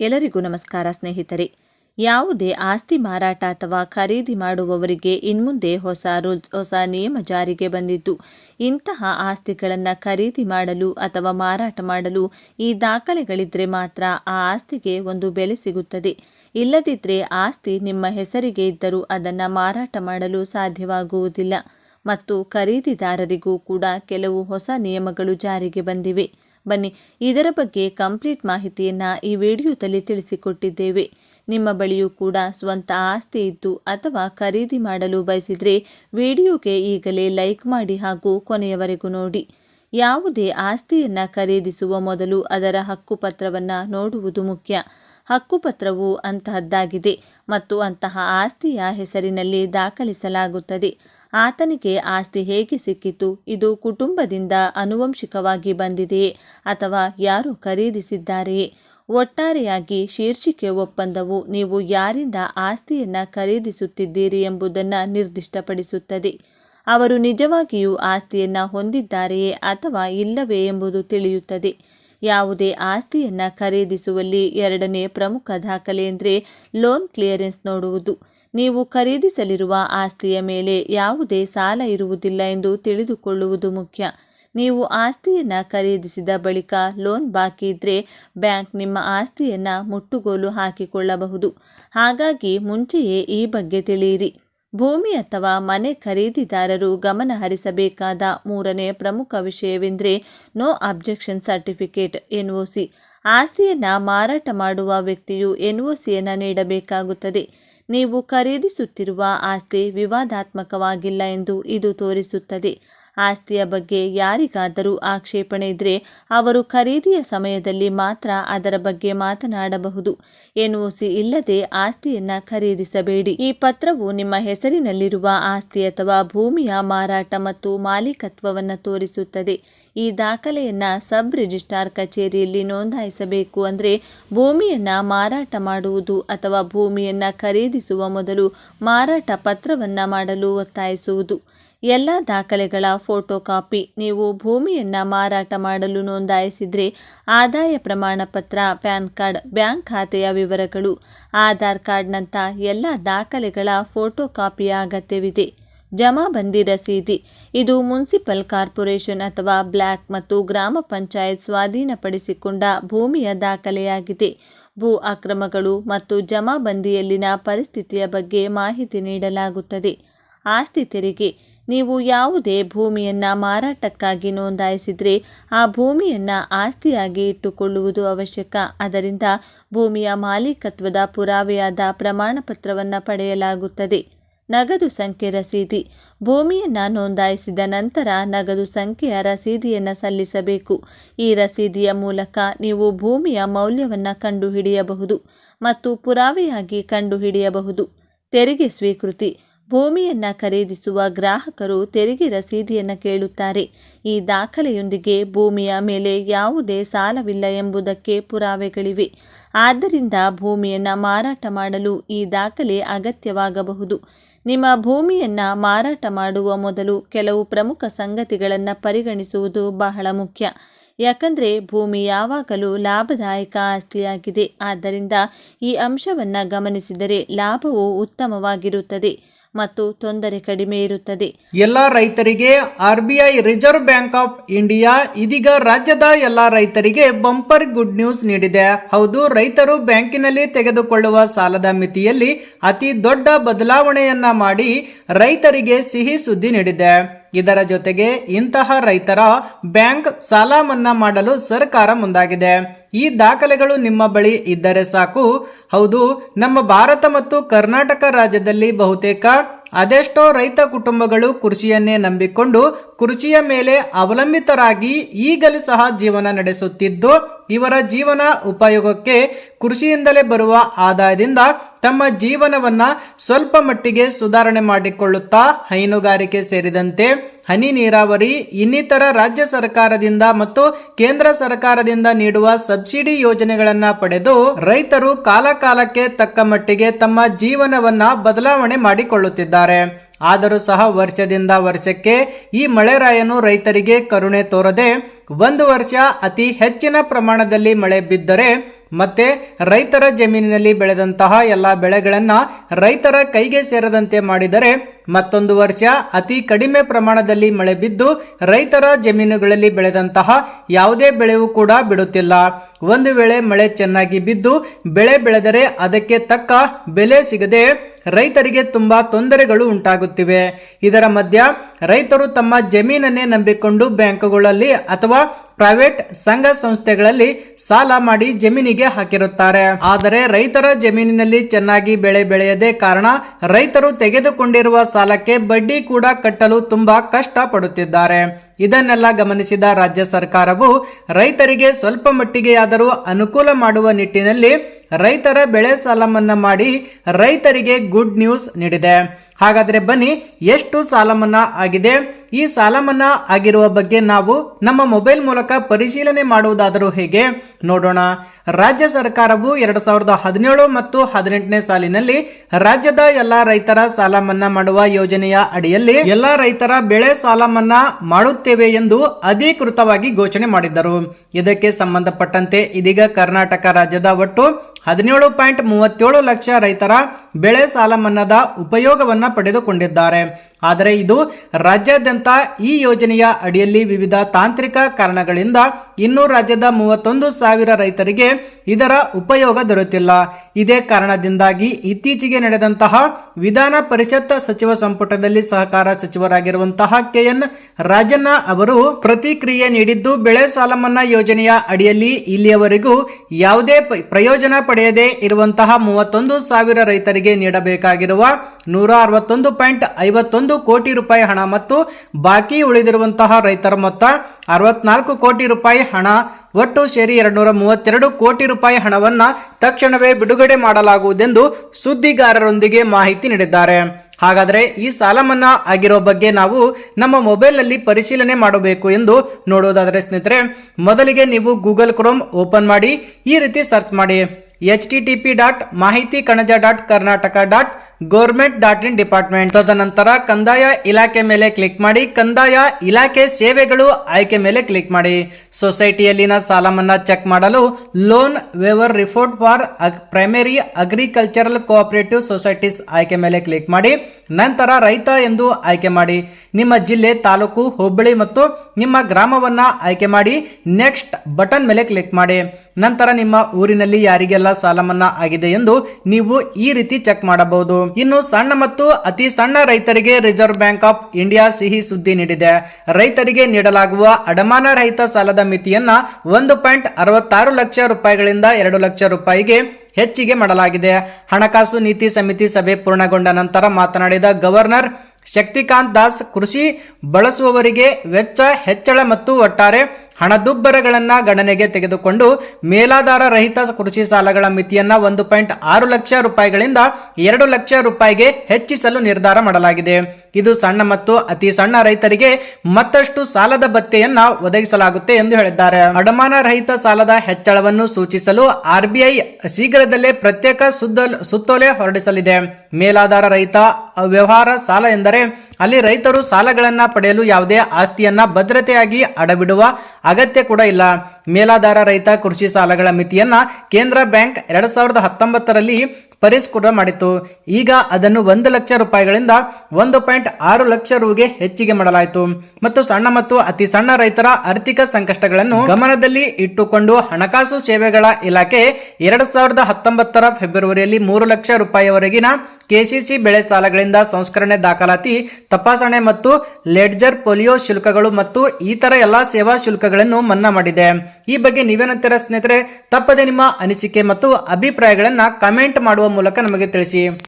ಎಲ್ಲರಿಗೂ ನಮಸ್ಕಾರ ಸ್ನೇಹಿತರೆ. ಯಾವುದೇ ಆಸ್ತಿ ಮಾರಾಟ ಅಥವಾ ಖರೀದಿ ಮಾಡುವವರಿಗೆ ಇನ್ಮುಂದೆ ಹೊಸ ರೂಲ್ಸ್, ಹೊಸ ನಿಯಮ ಜಾರಿಗೆ ಬಂದಿದ್ದು. ಇಂತಹ ಆಸ್ತಿಗಳನ್ನು ಖರೀದಿ ಮಾಡಲು ಅಥವಾ ಮಾರಾಟ ಮಾಡಲು ಈ ದಾಖಲೆಗಳಿದ್ದರೆ ಮಾತ್ರ ಆ ಆಸ್ತಿಗೆ ಒಂದು ಬೆಲೆ ಸಿಗುತ್ತದೆ. ಇಲ್ಲದಿದ್ದರೆ ಆಸ್ತಿ ನಿಮ್ಮ ಹೆಸರಿಗೆ ಇದ್ದರೂ ಅದನ್ನು ಮಾರಾಟ ಮಾಡಲು ಸಾಧ್ಯವಾಗುವುದಿಲ್ಲ. ಮತ್ತು ಖರೀದಿದಾರರಿಗೂ ಕೂಡ ಕೆಲವು ಹೊಸ ನಿಯಮಗಳು ಜಾರಿಗೆ ಬಂದಿವೆ. ಬನ್ನಿ, ಇದರ ಬಗ್ಗೆ ಕಂಪ್ಲೀಟ್ ಮಾಹಿತಿಯನ್ನು ಈ ವಿಡಿಯೋದಲ್ಲಿ ತಿಳಿಸಿಕೊಟ್ಟಿದ್ದೇವೆ. ನಿಮ್ಮ ಬಳಿಯೂ ಕೂಡ ಸ್ವಂತ ಆಸ್ತಿ ಇದ್ದು ಅಥವಾ ಖರೀದಿ ಮಾಡಲು ಬಯಸಿದರೆ ವಿಡಿಯೋಗೆ ಈಗಲೇ ಲೈಕ್ ಮಾಡಿ ಹಾಗೂ ಕೊನೆಯವರೆಗೂ ನೋಡಿ. ಯಾವುದೇ ಆಸ್ತಿಯನ್ನು ಖರೀದಿಸುವ ಮೊದಲು ಅದರ ಹಕ್ಕುಪತ್ರವನ್ನು ನೋಡುವುದು ಮುಖ್ಯ. ಹಕ್ಕುಪತ್ರವು ಅಂತಹದ್ದಾಗಿದೆ ಮತ್ತು ಅಂತಹ ಆಸ್ತಿಯ ಹೆಸರಿನಲ್ಲಿ ದಾಖಲಿಸಲಾಗುತ್ತದೆ. ಆತನಿಗೆ ಆಸ್ತಿ ಹೇಗೆ ಸಿಕ್ಕಿತು ಇದು ಕುಟುಂಬದಿಂದ ಆನುವಂಶಿಕವಾಗಿ ಬಂದಿದೆ ಅಥವಾ ಯಾರು ಖರೀದಿಸಿದ್ದಾರೆ? ಒಟ್ಟಾರೆಯಾಗಿ ಶೀರ್ಷಿಕೆ ಒಪ್ಪಂದವು ನೀವು ಯಾರಿಂದ ಆಸ್ತಿಯನ್ನು ಖರೀದಿಸುತ್ತಿದ್ದೀರಿ ಎಂಬುದನ್ನು ನಿರ್ದಿಷ್ಟಪಡಿಸುತ್ತದೆ. ಅವರು ನಿಜವಾಗಿಯೂ ಆಸ್ತಿಯನ್ನು ಹೊಂದಿದ್ದಾರೆಯೇ ಅಥವಾ ಇಲ್ಲವೇ ಎಂಬುದು ತಿಳಿಯುತ್ತದೆ. ಯಾವುದೇ ಆಸ್ತಿಯನ್ನು ಖರೀದಿಸುವಲ್ಲಿ ಎರಡನೇ ಪ್ರಮುಖ ದಾಖಲೆ ಅಂದರೆ ಲೋನ್ ಕ್ಲಿಯರೆನ್ಸ್ ನೋಡುವುದು. ನೀವು ಖರೀದಿಸಲಿರುವ ಆಸ್ತಿಯ ಮೇಲೆ ಯಾವುದೇ ಸಾಲ ಇರುವುದಿಲ್ಲ ಎಂದು ತಿಳಿದುಕೊಳ್ಳುವುದು ಮುಖ್ಯ. ನೀವು ಆಸ್ತಿಯನ್ನು ಖರೀದಿಸಿದ ಬಳಿಕ ಲೋನ್ ಬಾಕಿ ಇದ್ದರೆ ಬ್ಯಾಂಕ್ ನಿಮ್ಮ ಆಸ್ತಿಯನ್ನು ಮುಟ್ಟುಗೋಲು ಹಾಕಿಕೊಳ್ಳಬಹುದು. ಹಾಗಾಗಿ ಮುಂಚೆಯೇ ಈ ಬಗ್ಗೆ ತಿಳಿಯಿರಿ. ಭೂಮಿ ಅಥವಾ ಮನೆ ಖರೀದಿದಾರರು ಗಮನಹರಿಸಬೇಕಾದ ಮೂರನೇ ಪ್ರಮುಖ ವಿಷಯವೆಂದರೆ no objection certificate, N O C. ಆಸ್ತಿಯನ್ನು ಮಾರಾಟ ಮಾಡುವ ವ್ಯಕ್ತಿಯು ಎನ್ ಒ ಸಿಯನ್ನು ನೀಡಬೇಕಾಗುತ್ತದೆ. ನೀವು ಖರೀದಿಸುತ್ತಿರುವ ಆಸ್ತಿ ವಿವಾದಾತ್ಮಕವಾಗಿಲ್ಲ ಎಂದು ಇದು ತೋರಿಸುತ್ತದೆ. ಆಸ್ತಿಯ ಬಗ್ಗೆ ಯಾರಿಗಾದರೂ ಆಕ್ಷೇಪಣೆ ಇದ್ದರೆ ಅವರು ಖರೀದಿಯ ಸಮಯದಲ್ಲಿ ಮಾತ್ರ ಅದರ ಬಗ್ಗೆ ಮಾತನಾಡಬಹುದು. ಎನ್ಒಸಿ ಇಲ್ಲದೆ ಆಸ್ತಿಯನ್ನು ಖರೀದಿಸಬೇಡಿ. ಈ ಪತ್ರವು ನಿಮ್ಮ ಹೆಸರಿನಲ್ಲಿರುವ ಆಸ್ತಿ ಅಥವಾ ಭೂಮಿಯ ಮಾರಾಟ ಮತ್ತು ಮಾಲೀಕತ್ವವನ್ನು ತೋರಿಸುತ್ತದೆ. ಈ ದಾಖಲೆಯನ್ನು ಸಬ್ ರಿಜಿಸ್ಟ್ರಾರ್ ಕಚೇರಿಯಲ್ಲಿ ನೋಂದಾಯಿಸಬೇಕು ಅಂದರೆ ಭೂಮಿಯನ್ನು ಮಾರಾಟ ಮಾಡುವುದು ಅಥವಾ ಭೂಮಿಯನ್ನು ಖರೀದಿಸುವ ಮೊದಲು ಮಾರಾಟ ಪತ್ರವನ್ನು ಮಾಡಲು ಒತ್ತಾಯಿಸುವುದು. ಎಲ್ಲ ದಾಖಲೆಗಳ ಫೋಟೋ ಕಾಪಿ ನೀವು ಭೂಮಿಯನ್ನು ಮಾರಾಟ ಮಾಡಲು ನೋಂದಾಯಿಸಿದರೆ ಆದಾಯ ಪ್ರಮಾಣ ಪತ್ರ, ಪ್ಯಾನ್ ಕಾರ್ಡ್, ಬ್ಯಾಂಕ್ ಖಾತೆಯ ವಿವರಗಳು, ಆಧಾರ್ ಕಾರ್ಡ್ನಂಥ ಎಲ್ಲ ದಾಖಲೆಗಳ ಫೋಟೋ ಕಾಪಿಯ ಅಗತ್ಯವಿದೆ. ಜಮಾಬಂದಿ ರಸೀದಿ ಇದು ಮುನ್ಸಿಪಲ್ ಕಾರ್ಪೊರೇಷನ್ ಅಥವಾ ಬ್ಲ್ಯಾಕ್ ಮತ್ತು ಗ್ರಾಮ ಪಂಚಾಯತ್ ಸ್ವಾಧೀನಪಡಿಸಿಕೊಂಡ ಭೂಮಿಯ ದಾಖಲೆಯಾಗಿದೆ. ಭೂ ಅಕ್ರಮಗಳು ಮತ್ತು ಜಮಾಬಂದಿಯಲ್ಲಿನ ಪರಿಸ್ಥಿತಿಯ ಬಗ್ಗೆ ಮಾಹಿತಿ ನೀಡಲಾಗುತ್ತದೆ. ಆಸ್ತಿ ತೆರಿಗೆ ನೀವು ಯಾವುದೇ ಭೂಮಿಯನ್ನು ಮಾರಾಟಕ್ಕಾಗಿ ನೋಂದಾಯಿಸಿದರೆ ಆ ಭೂಮಿಯನ್ನು ಆಸ್ತಿಯಾಗಿ ಇಟ್ಟುಕೊಳ್ಳುವುದು ಅವಶ್ಯಕ. ಅದರಿಂದ ಭೂಮಿಯ ಮಾಲೀಕತ್ವದ ಪುರಾವೆಯಾದ ಪ್ರಮಾಣಪತ್ರವನ್ನು ಪಡೆಯಲಾಗುತ್ತದೆ. ನಗದು ಸಂಖ್ಯೆ ರಸೀದಿ. ಭೂಮಿಯನ್ನು ನೋಂದಾಯಿಸಿದ ನಂತರ ನಗದು ಸಂಖ್ಯೆಯ ರಸೀದಿಯನ್ನು ಸಲ್ಲಿಸಬೇಕು. ಈ ರಸೀದಿಯ ಮೂಲಕ ನೀವು ಭೂಮಿಯ ಮೌಲ್ಯವನ್ನು ಕಂಡುಹಿಡಿಯಬಹುದು ಮತ್ತು ಪುರಾವೆಯಾಗಿ ಕಂಡುಹಿಡಿಯಬಹುದು. ತೆರಿಗೆ ಸ್ವೀಕೃತಿ. ಭೂಮಿಯನ್ನು ಖರೀದಿಸುವ ಗ್ರಾಹಕರು ತೆರಿಗೆ ರಸೀದಿಯನ್ನು ಕೇಳುತ್ತಾರೆ. ಈ ದಾಖಲೆಯೊಂದಿಗೆ ಭೂಮಿಯ ಮೇಲೆ ಯಾವುದೇ ಸಾಲವಿಲ್ಲ ಎಂಬುದಕ್ಕೆ ಪುರಾವೆಗಳಿವೆ. ಆದ್ದರಿಂದ ಭೂಮಿಯನ್ನು ಮಾರಾಟ ಮಾಡಲು ಈ ದಾಖಲೆ ಅಗತ್ಯವಾಗಬಹುದು. ನಿಮ್ಮ ಭೂಮಿಯನ್ನು ಮಾರಾಟ ಮಾಡುವ ಮೊದಲು ಕೆಲವು ಪ್ರಮುಖ ಸಂಗತಿಗಳನ್ನು ಪರಿಗಣಿಸುವುದು ಬಹಳ ಮುಖ್ಯ. ಯಾಕಂದರೆ ಭೂಮಿ ಯಾವಾಗಲೂ ಲಾಭದಾಯಕ ಆಸ್ತಿಯಾಗಿದೆ. ಆದ್ದರಿಂದ ಈ ಅಂಶವನ್ನು ಗಮನಿಸಿದರೆ ಲಾಭವು ಉತ್ತಮವಾಗಿರುತ್ತದೆ. ಮತ್ತು ತೊಂದರೆ ಕಡಿಮೆ ಇರುತ್ತದೆ. ಎಲ್ಲ ರೈತರಿಗೆ RBI Reserve Bank of India ಇದೀಗ ರಾಜ್ಯದ ಎಲ್ಲ ರೈತರಿಗೆ ಬಂಪರ್ ಗುಡ್ ನ್ಯೂಸ್ ನೀಡಿದೆ. ಹೌದು, ರೈತರು ಬ್ಯಾಂಕಿನಲ್ಲಿ ತೆಗೆದುಕೊಳ್ಳುವ ಸಾಲದ ಮಿತಿಯಲ್ಲಿ ಅತಿ ದೊಡ್ಡ ಬದಲಾವಣೆಯನ್ನ ಮಾಡಿ ರೈತರಿಗೆ ಸಿಹಿ ಸುದ್ದಿ ನೀಡಿದೆ. ಇದರ ಜೊತೆಗೆ ಇಂತಹ ರೈತರ ಬ್ಯಾಂಕ್ ಸಾಲ ಮನ್ನಾ ಮಾಡಲು ಸರ್ಕಾರ ಮುಂದಾಗಿದೆ. ಈ ದಾಖಲೆಗಳು ನಿಮ್ಮ ಬಳಿ ಇದ್ದರೆ ಸಾಕು. ಹೌದು, ನಮ್ಮ ಭಾರತ ಮತ್ತು ಕರ್ನಾಟಕ ರಾಜ್ಯದಲ್ಲಿ ಬಹುತೇಕ ಅದೆಷ್ಟೋ ರೈತ ಕುಟುಂಬಗಳು ಕೃಷಿಯನ್ನೇ ನಂಬಿಕೊಂಡು ಕೃಷಿಯ ಮೇಲೆ ಅವಲಂಬಿತರಾಗಿ ಈಗಲೂ ಸಹ ಜೀವನ ನಡೆಸುತ್ತಿದ್ದು, ಇವರ ಜೀವನ ಉಪಯೋಗಕ್ಕೆ ಕೃಷಿಯಿಂದಲೇ ಬರುವ ಆದಾಯದಿಂದ ತಮ್ಮ ಜೀವನವನ್ನ ಸ್ವಲ್ಪ ಮಟ್ಟಿಗೆ ಸುಧಾರಣೆ ಮಾಡಿಕೊಳ್ಳುತ್ತಾ ಹೈನುಗಾರಿಕೆ ಸೇರಿದಂತೆ ಹನಿ ನೀರಾವರಿ, ಇನ್ನಿತರ ರಾಜ್ಯ ಸರ್ಕಾರದಿಂದ ಮತ್ತು ಕೇಂದ್ರ ಸರ್ಕಾರದಿಂದ ನೀಡುವ ಸಬ್ಸಿಡಿ ಯೋಜನೆಗಳನ್ನು ಪಡೆದು ರೈತರು ಕಾಲಕಾಲಕ್ಕೆ ತಕ್ಕ ಮಟ್ಟಿಗೆ ತಮ್ಮ ಜೀವನವನ್ನ ಬದಲಾವಣೆ ಮಾಡಿಕೊಳ್ಳುತ್ತಿದ್ದಾರೆ. ಆದರೂ ಸಹ ವರ್ಷದಿಂದ ವರ್ಷಕ್ಕೆ ಈ ಮಳೆರಾಯನು ರೈತರಿಗೆ ಕರುಣೆ ತೋರದೆ, ಒಂದು ವರ್ಷ ಅತಿ ಹೆಚ್ಚಿನ ಪ್ರಮಾಣದಲ್ಲಿ ಮಳೆ ಬಿದ್ದರೆ ಮತ್ತೆ ರೈತರ ಜಮೀನಿನಲ್ಲಿ ಬೆಳೆದಂತಹ ಎಲ್ಲ ಬೆಳೆಗಳನ್ನು ರೈತರ ಕೈಗೆ ಸೇರದಂತೆ ಮಾಡಿದರೆ ಮತ್ತೊಂದು ವರ್ಷ ಅತಿ ಕಡಿಮೆ ಪ್ರಮಾಣದಲ್ಲಿ ಮಳೆ ಬಿದ್ದು ರೈತರ ಜಮೀನುಗಳಲ್ಲಿ ಬೆಳೆದಂತಹ ಯಾವುದೇ ಬೆಳೆಯೂ ಕೂಡ ಬಿಡುತ್ತಿಲ್ಲ. ಒಂದು ವೇಳೆ ಮಳೆ ಚೆನ್ನಾಗಿ ಬಿದ್ದು ಬೆಳೆ ಬೆಳೆದರೆ ಅದಕ್ಕೆ ತಕ್ಕ ಬೆಲೆ ಸಿಗದೆ ರೈತರಿಗೆ ತುಂಬಾ ತೊಂದರೆಗಳು ಉಂಟಾಗುತ್ತಿವೆ. ಇದರ ಮಧ್ಯ ರೈತರು ತಮ್ಮ ಜಮೀನನ್ನೇ ನಂಬಿಕೊಂಡು ಬ್ಯಾಂಕುಗಳಲ್ಲಿ ಅಥವಾ ಪ್ರೈವೇಟ್ ಸಂಘ ಸಂಸ್ಥೆಗಳಲ್ಲಿ ಸಾಲ ಮಾಡಿ ಜಮೀನಿಗೆ ಹಾಕಿರುತ್ತಾರೆ. ಆದರೆ ರೈತರ ಜಮೀನಿನಲ್ಲಿ ಚೆನ್ನಾಗಿ ಬೆಳೆ ಬೆಳೆಯದೆ ಕಾರಣ ರೈತರು ತೆಗೆದುಕೊಂಡಿರುವ ಸಾಲಕ್ಕೆ ಬಡ್ಡಿ ಕೂಡ ಕಟ್ಟಲು ತುಂಬಾ ಕಷ್ಟ ಪಡುತ್ತಿದ್ದಾರೆ ಇದನ್ನೆಲ್ಲ ಗಮನಿಸಿದ ರಾಜ್ಯ ಸರ್ಕಾರವು ರೈತರಿಗೆ ಸ್ವಲ್ಪ ಮಟ್ಟಿಗೆಯಾದರೂ ಅನುಕೂಲ ಮಾಡುವ ನಿಟ್ಟಿನಲ್ಲಿ ರೈತರ ಬೆಳೆ ಸಾಲ ಮನ್ನಾ ಮಾಡಿ ರೈತರಿಗೆ ಗುಡ್ ನ್ಯೂಸ್ ನೀಡಿದೆ. ಹಾಗಾದ್ರೆ ಬನ್ನಿ, ಎಷ್ಟು ಸಾಲ ಮನ್ನಾ ಆಗಿದೆ? ಈ ಸಾಲ ಮನ್ನಾ ಆಗಿರುವ ಬಗ್ಗೆ ನಾವು ನಮ್ಮ ಮೊಬೈಲ್ ಮೂಲಕ ಪರಿಶೀಲನೆ ಮಾಡುವುದಾದರೂ ಹೇಗೆ? ನೋಡೋಣ. ರಾಜ್ಯ ಸರ್ಕಾರವು ಎರಡು ಸಾವಿರದ ಹದಿನೇಳು ಮತ್ತು ಹದಿನೆಂಟನೇ ಸಾಲಿನಲ್ಲಿ ರಾಜ್ಯದ ಎಲ್ಲಾ ರೈತರ ಸಾಲ ಮನ್ನಾ ಮಾಡುವ ಯೋಜನೆಯ ಅಡಿಯಲ್ಲಿ ಎಲ್ಲಾ ರೈತರ ಬೆಳೆ ಸಾಲ ಮನ್ನಾ ಮಾಡುತ್ತೇವೆ ಎಂದು ಅಧಿಕೃತವಾಗಿ ಘೋಷಣೆ ಮಾಡಿದ್ದರು. ಇದಕ್ಕೆ ಸಂಬಂಧಪಟ್ಟಂತೆ ಇದೀಗ ಕರ್ನಾಟಕ ರಾಜ್ಯದ ಒಟ್ಟು ಹದಿನೇಳು ಪಾಯಿಂಟ್ ಮೂವತ್ತೇಳು ಲಕ್ಷ ರೈತರ ಬೆಳೆ ಸಾಲ ಮನ್ನಾದ ಉಪಯೋಗವನ್ನ ಪಡೆದುಕೊಂಡಿದ್ದಾರೆ. ಆದರೆ ಇದು ರಾಜ್ಯಾದ್ಯಂತ ಈ ಯೋಜನೆಯ ಅಡಿಯಲ್ಲಿ ವಿವಿಧ ತಾಂತ್ರಿಕ ಕಾರಣಗಳಿಂದ ಇನ್ನೂ ರಾಜ್ಯದ ಮೂವತ್ತೊಂದು ಸಾವಿರ ರೈತರಿಗೆ ಇದರ ಉಪಯೋಗ ದೊರೆತಿಲ್ಲ. ಇದೇ ಕಾರಣದಿಂದಾಗಿ ಇತ್ತೀಚೆಗೆ ನಡೆದಂತಹ ವಿಧಾನ ಪರಿಷತ್ ಸಚಿವ ಸಂಪುಟದಲ್ಲಿ ಸಹಕಾರ ಸಚಿವರಾಗಿರುವಂತಹ ಕೆಎನ್ ರಾಜಣ್ಣ ಅವರು ಪ್ರತಿಕ್ರಿಯೆ ನೀಡಿದ್ದು, ಬೆಳೆ ಸಾಲ ಮನ್ನಾ ಯೋಜನೆಯ ಅಡಿಯಲ್ಲಿ ಇಲ್ಲಿಯವರೆಗೂ ಯಾವುದೇ ಪ್ರಯೋಜನ ಪಡೆಯದೆ ಇರುವಂತಹ ಮೂವತ್ತೊಂದು ಸಾವಿರ ರೈತರಿಗೆ ನೀಡಬೇಕಾಗಿರುವ ನೂರ ಅರವತ್ತೊಂದು ಪಾಯಿಂಟ್ ಐವತ್ತೊಂದು ಕೋಟಿ ರೂಪಾಯಿ ಹಣ ಮತ್ತು ಬಾಕಿ ಉಳಿದಿರುವಂತಹ ರೈತರ ಮೊತ್ತ ಅರವತ್ನಾಲ್ಕು ಕೋಟಿ ರೂಪಾಯಿ ಹಣ. ಒಟ್ಟು ಸೇರಿ ಎರಡ್ನೂರ ಮೂವತ್ತೆರಡು ಕೋಟಿ ರೂಪಾಯಿ ಹಣವನ್ನ ತಕ್ಷಣವೇ ಬಿಡುಗಡೆ ಮಾಡಲಾಗುವುದೆಂದು ಸುದ್ದಿಗಾರರೊಂದಿಗೆ ಮಾಹಿತಿ ನೀಡಿದ್ದಾರೆ. ಹಾಗಾದರೆ ಈ ಸಾಲ ಮನ್ನಾ ಆಗಿರೋ ಬಗ್ಗೆ ನಾವು ನಮ್ಮ ಮೊಬೈಲ್ನಲ್ಲಿ ಪರಿಶೀಲನೆ ಮಾಡಬೇಕು ಎಂದು ನೋಡುವುದಾದರೆ ಸ್ನೇಹಿತರೆ, ಮೊದಲಿಗೆ ನೀವು ಗೂಗಲ್ ಕ್ರೋಮ್ ಓಪನ್ ಮಾಡಿ ಈ ರೀತಿ ಸರ್ಚ್ ಮಾಡಿ. H T T P dot ಮಾಹಿತಿ ಕಣಜ dot Karnataka dot government dot in department. ತದನಂತರ ಕಂದಾಯ ಇಲಾಖೆ ಮೇಲೆ ಕ್ಲಿಕ್ ಮಾಡಿ, ಕಂದಾಯ ಇಲಾಖೆ ಸೇವೆಗಳು ಆಯ್ಕೆ ಮೇಲೆ ಕ್ಲಿಕ್ ಮಾಡಿ. ಸೊಸೈಟಿಯಲ್ಲಿನ ಸಾಲ ಮನ್ನಾ ಚೆಕ್ ಮಾಡಲು loan waiver report for primary agricultural cooperative societies ಆಯ್ಕೆ ಮೇಲೆ ಕ್ಲಿಕ್ ಮಾಡಿ, ನಂತರ ರೈತ ಎಂದು ಆಯ್ಕೆ ಮಾಡಿ. ನಿಮ್ಮ ಜಿಲ್ಲೆ, ತಾಲೂಕು, ಹುಬ್ಬಳ್ಳಿ ಮತ್ತು ನಿಮ್ಮ ಗ್ರಾಮವನ್ನ ಆಯ್ಕೆ ಮಾಡಿ, ನೆಕ್ಸ್ಟ್ ಬಟನ್ ಮೇಲೆ ಕ್ಲಿಕ್ ಮಾಡಿ. ನಂತರ ನಿಮ್ಮ ಊರಿನಲ್ಲಿ ಯಾರಿಗೆಲ್ಲ ಸಾಲ ಮನ್ನಾ ಆಗಿದೆ ಎಂದು ನೀವು ಈ ರೀತಿ ಚೆಕ್ ಮಾಡಬಹುದು. ಇನ್ನು ಸಣ್ಣ ಮತ್ತು ಅತಿ ಸಣ್ಣ ರೈತರಿಗೆ ರಿಸರ್ವ್ ಬ್ಯಾಂಕ್ ಆಫ್ ಇಂಡಿಯಾ ಸಿಹಿ ಸುದ್ದಿ ನೀಡಿದೆ. ರೈತರಿಗೆ ನೀಡಲಾಗುವ ಅಡಮಾನ ರಹಿತ ಸಾಲದ ಮಿತಿಯನ್ನ ಒಂದು ಪಾಯಿಂಟ್ ಅರವತ್ತಾರು ಲಕ್ಷ ರೂಪಾಯಿಗಳಿಂದ ಎರಡು ಲಕ್ಷ ರೂಪಾಯಿಗೆ ಹೆಚ್ಚಿಗೆ ಮಾಡಲಾಗಿದೆ. ಹಣಕಾಸು ನೀತಿ ಸಮಿತಿ ಸಭೆ ಪೂರ್ಣಗೊಂಡ ನಂತರ ಮಾತನಾಡಿದ ಗವರ್ನರ್, ಶಕ್ತಿಕಾಂತ್ ದಾಸ್ ಕೃಷಿ ಬಳಸುವವರಿಗೆ ವೆಚ್ಚ ಹೆಚ್ಚಳ ಮತ್ತು ಒಟ್ಟಾರೆ ಹಣದುಬ್ಬರಗಳನ್ನ ಗಣನೆಗೆ ತೆಗೆದುಕೊಂಡು ಮೇಲಾಧಾರ ರಹಿತ ಕೃಷಿ ಸಾಲಗಳ ಮಿತಿಯನ್ನು ಒಂದು ಪಾಯಿಂಟ್ ಆರು ಲಕ್ಷ ರೂಪಾಯಿಗಳಿಂದ ಎರಡು ಲಕ್ಷ ರೂಪಾಯಿಗೆ ಹೆಚ್ಚಿಸಲು ನಿರ್ಧಾರ ಮಾಡಲಾಗಿದೆ. ಇದು ಸಣ್ಣ ಮತ್ತು ಅತಿ ಸಣ್ಣ ರೈತರಿಗೆ ಮತ್ತಷ್ಟು ಸಾಲದ ಭತ್ಯೆಯನ್ನು ಒದಗಿಸಲಾಗುತ್ತೆ ಎಂದು ಹೇಳಿದ್ದಾರೆ. ಅಡಮಾನ ರಹಿತ ಸಾಲದ ಹೆಚ್ಚಳವನ್ನು ಸೂಚಿಸಲು ಆರ್ಬಿಐ ಶೀಘ್ರದಲ್ಲೇ ಪ್ರತ್ಯೇಕ ಸುತ್ತೋಲೆ ಹೊರಡಿಸಲಿದೆ. ಮೇಲಾಧಾರ ರಹಿತ ವ್ಯವಹಾರ ಸಾಲ ಎಂದರೆ ಅಲ್ಲಿ ರೈತರು ಸಾಲಗಳನ್ನು ಪಡೆಯಲು ಯಾವುದೇ ಆಸ್ತಿಯನ್ನ ಭದ್ರತೆಯಾಗಿ ಅಡಬಿಡುವ ಅಗತ್ಯ ಕೂಡ ಇಲ್ಲ. ಮೇಲಾಧಾರ ರಹಿತ ಕೃಷಿ ಸಾಲಗಳ ಮಿತಿಯನ್ನ ಕೇಂದ್ರ ಬ್ಯಾಂಕ್ ಎರಡು ಸಾವಿರದ ಹತ್ತೊಂಬತ್ತರಲ್ಲಿ ಪರಿಷ್ಕೃತ ಮಾಡಿತ್ತು. ಈಗ ಅದನ್ನು ಒಂದು ಲಕ್ಷ ರೂಪಾಯಿಗಳಿಂದ ಒಂದು ಪಾಯಿಂಟ್ ಆರು ಲಕ್ಷ ರೂಗೆ ಹೆಚ್ಚಿಗೆ ಮಾಡಲಾಯಿತು. ಮತ್ತು ಸಣ್ಣ ಮತ್ತು ಅತಿ ಸಣ್ಣ ರೈತರ ಆರ್ಥಿಕ ಸಂಕಷ್ಟಗಳನ್ನು ಗಮನದಲ್ಲಿ ಇಟ್ಟುಕೊಂಡು ಹಣಕಾಸು ಸೇವೆಗಳ ಇಲಾಖೆ ಎರಡು ಸಾವಿರದ ಹತ್ತೊಂಬತ್ತರ ಫೆಬ್ರವರಿಯಲ್ಲಿ ಮೂರು ಲಕ್ಷ ರೂಪಾಯಿವರೆಗಿನ ಕೆಸಿಸಿ ಬೆಳೆ ಸಾಲಗಳಿಂದ ಸಂಸ್ಕರಣೆ ದಾಖಲಾತಿ, ತಪಾಸಣೆ ಮತ್ತು ಲೆಡ್ಜರ್, ಪೋಲಿಯೋ ಶುಲ್ಕಗಳು ಮತ್ತು ಇತರ ಎಲ್ಲಾ ಸೇವಾ ಶುಲ್ಕಗಳನ್ನು ಮನ್ನಾ ಮಾಡಿದೆ. ಈ ಬಗ್ಗೆ ನೀವೇನಂತೀರ ಸ್ನೇಹಿತರೆ? ತಪ್ಪದೆ ನಿಮ್ಮ ಅನಿಸಿಕೆ ಮತ್ತು ಅಭಿಪ್ರಾಯಗಳನ್ನು ಕಮೆಂಟ್ ಮಾಡುವ ಮೂಲಕ ನಮಗೆ ತಿಳಿಸಿ.